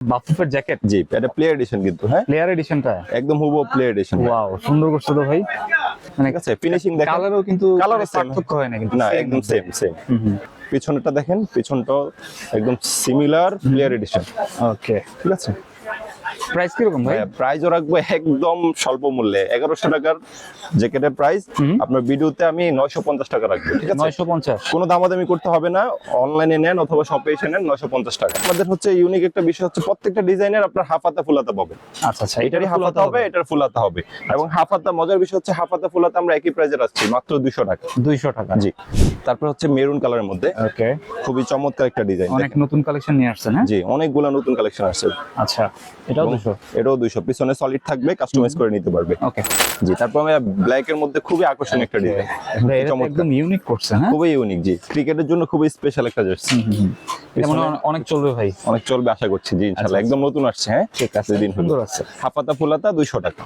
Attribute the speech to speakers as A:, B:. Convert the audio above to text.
A: বাফুফের jacket?
B: জি এটা play addition কিন্তু হ্যাঁ?
A: প্লেয়ার এডিশনটা
B: একদম হুব প্লে এডিশন
A: ওয়াও সুন্দর করছ তো ভাই। মানে
B: আছে ফিনিশিং দেখেন।
A: কালারও কিন্তু
B: Colour
A: মানে। পার্থক্য হয় না কিন্তু
B: না একদম সেম সেম পিছনটা দেখেন পিছনটা একদম সিমিলার প্লেয়ার এডিশন
A: ওকে
B: ঠিক আছে?
A: প্রাইস কীরকম ভাই?
B: প্রাইসও রাখব একদম স্বল্প মূল্যে। এগারোশো টাকার জ্যাকেটের প্রাইস আপনার ভিডিওতে আমি নয়শো পঞ্চাশ টাকা রাখব ঠিক আছে?
A: নয়শো পঞ্চাশ।
B: কোনো দামাদামি করতে হবে না অনলাইনে নেন অথবা শপে এসে নেন নয়শো পঞ্চাশ টাকা। আমাদের হচ্ছে ইউনিক একটা বিষয় হচ্ছে প্রত্যেকটা ডিজাইনের আপনার ফুল
A: আচ্ছা আচ্ছা
B: এটারই হবে। এটার হবে। এবং হাফ হাতা মজার বিষয় হচ্ছে হাফ হাতা ফুল হাতা আমরা একই প্রাইজে রাখছি মাত্র দুইশো টাকা।
A: দুইশো টাকা।
B: জি। তারপর হচ্ছে মেরুন কালারের মধ্যে।
A: ওকে
B: খুবই চমৎকার একটা ডিজাইন
A: অনেক নতুন কালেকশন নিয়ে আসছেন হ্যাঁ?
B: জি অনেকগুলা নতুন কালেকশন আসছে।
A: আচ্ছা এটাও
B: পিছনে সলিড থাকবে কাস্টমাইজ করে নিতে পারবে।
A: ওকে।
B: জি তারপর ব্ল্যাক এর মধ্যে খুবই আকর্ষণীয় একটা ডিজাইন
A: এটা একদম ইউনিক করছে হ্যাঁ?
B: খুবই ইউনিক জি। ক্রিকেটের জন্য খুবই স্পেশাল একটা জার্সি
A: এটা মনে অনেক চলবে ভাই।
B: অনেক চলবে আশা করছি জি ইনশাআল্লাহ
A: আচ্ছা,
B: একদম নতুন আসছে হ্যাঁ?
A: ঠিক আছে
B: দিন
A: সুন্দর আছে
B: হাফাতা ফুলাতা দুইশো টাকা।